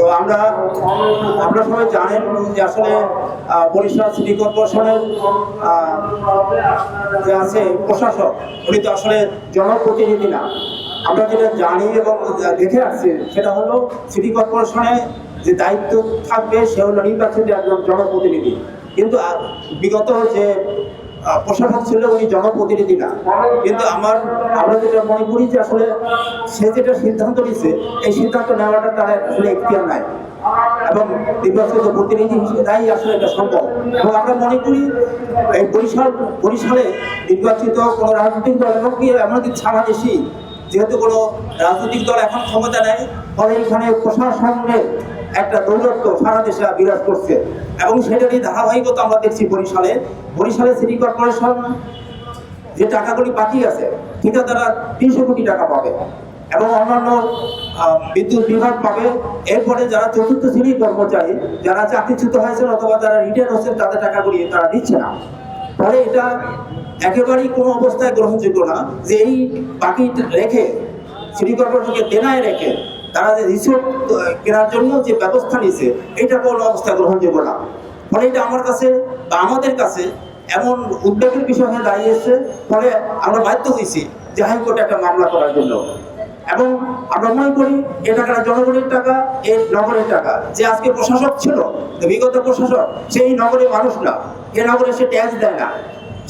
তো আমরা আমরা সবাই জানেন যে আসলে বরিশাল সিটি কর্পোরেশনের যে আছে প্রশাসক, উনি তো আসলে জনপ্রতিনিধি না। আমরা যেটা জানি এবং দেখে আসছি সেটা হলো সিটি কর্পোরেশনে যে দায়িত্ব থাকবে, সে হলো নির্বাচিত একজন জনপ্রতিনিধি। কিন্তু বিগত যে প্রশাসক ছিল উনি জনপ্রতিনিধি না। কিন্তু আমার, আমরা যেটা মনে করি যে আসলে সে যেটা সিদ্ধান্ত নিচ্ছে এই সিদ্ধান্ত নেওয়াটা তার আসলে এখতিয়ার নাই। এবং নির্বাচিত প্রতিনিধি হিসেবে তাই আসলে এটা সম্ভব। এবং আমরা মনে করি এই বরিশাল, বরিশালে নির্বাচিত কোনো রাজনৈতিক দল এবং কি এমনকি সারা দেশেই, যেহেতু কোনো রাজনৈতিক দল এখন ক্ষমতা নেই, ফলে এখানে প্রশাসনের একটা দৌরত্ব সারা দেশে বিরাজ করছে। এবং সেটারই ধারাবাহিকতা আমরা দেখছি বরিশালে। বরিশালে সিটি কর্পোরেশন যে টাকাগুলি বাকি আছে, সেটা তারা তিনশো কোটি টাকা পাবে। এবং অন্যান্য বিদ্যুৎ বিভাগ পাবে। এরপরে যারা চতুর্থ শ্রেণির কর্মচারী, যারা চাকরিচ্যুত হয়েছেন অথবা যারা রিটায়ার হচ্ছেন, তাদের টাকাগুলি তারা দিচ্ছে না। ফলে এটা একেবারেই কোনো অবস্থায় গ্রহণযোগ্য না যে এই বাকি রেখে, সিটি কর্পোরেশনকে দেনায় রেখে তারা যে রিসোর্ট কেনার জন্য যে ব্যবস্থা নিয়েছে এটা কোনো অবস্থায় গ্রহণযোগ্য না। ফলে এটা আমার কাছে বা আমাদের কাছে এমন উদ্বেগের বিষয় হয়ে দাঁড়িয়েছে, ফলে আমরা বাধ্য হয়েছি যে হাইকোর্টে একটা মামলা করার জন্য। এবং আমরা মনে করি এ টাকাটা জনগণের টাকা এই নগরের টাকা। যে আজকে প্রশাসক ছিল বিগত প্রশাসক, সেই নগরের মানুষ না। এ নগরে সে ট্যাক্স দেয় না।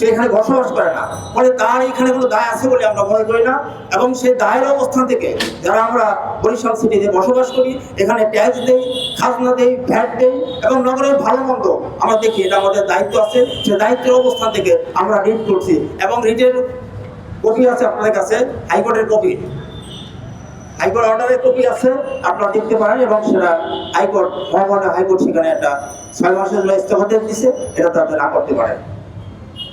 সে এখানে বসবাস করে না। ফলে তার এখানে কোনো দায় আছে বলে আমরা মনে করি না। এবং সেই দায়ের অবস্থান থেকে যারা আমরা বরিশাল সিটিতে বসবাস করি, এখানে ট্যাক্স দেই, খাজনা দেই, ভ্যাট দেই এবং নগরের ভালো মন্দ আমরা দেখি, এটা আমাদের দায়িত্ব আছে। সে দায়িত্বের অবস্থান থেকে আমরা রিট করছি এবং রিটের কপি আছে আপনাদের কাছে, হাইকোর্টের কপি। হাইকোর্ট অর্ডারের কপি আছে, আপনারা দেখতে পারেন এবং সেটা হাইকোর্ট মহামান্য হাইকোর্ট সেখানে একটা ছয় মাসের স্থগিত দিছে, এটা তাদের না করতে পারেন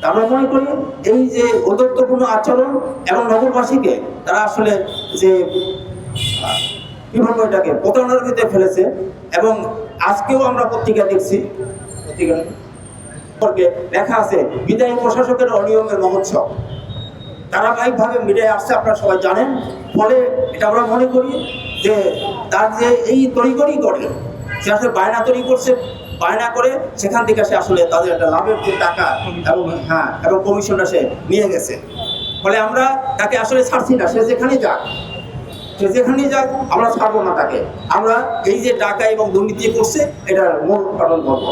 আমরা মনে করি এই যে ঔদত্তপূর্ণ আচরণ এবং নগরবাসীকে তারা আসলে যে কি এটাকে প্রতারণার ভিতরে ফেলেছে এবং আজকেও আমরা পত্রিকা দেখছি, পত্রিকা লেখা আছে, বিদায়ী প্রশাসকের অনিয়মের মহোৎসব। ধারাবাহিকভাবে মিডিয়ায় আসছে, আপনারা সবাই জানেন। ফলে এটা আমরা মনে করি যে, তার যে এই তড়িগড়ি করে, সে আসলে বায়না তৈরি করছে বায়না করে সেখান থেকে সে আসলে তাদের একটা লাভের যে টাকা এবং হ্যাঁ এবং কমিশনটা সে নিয়ে গেছে। ফলে আমরা তাকে আসলে ছাড়ছি না, সে যেখানে যাক, সে যেখানেই যাক, আমরা ছাড়বো না তাকে। আমরা এই যে টাকা এবং দুর্নীতি করছে, এটার মূল কারণ করব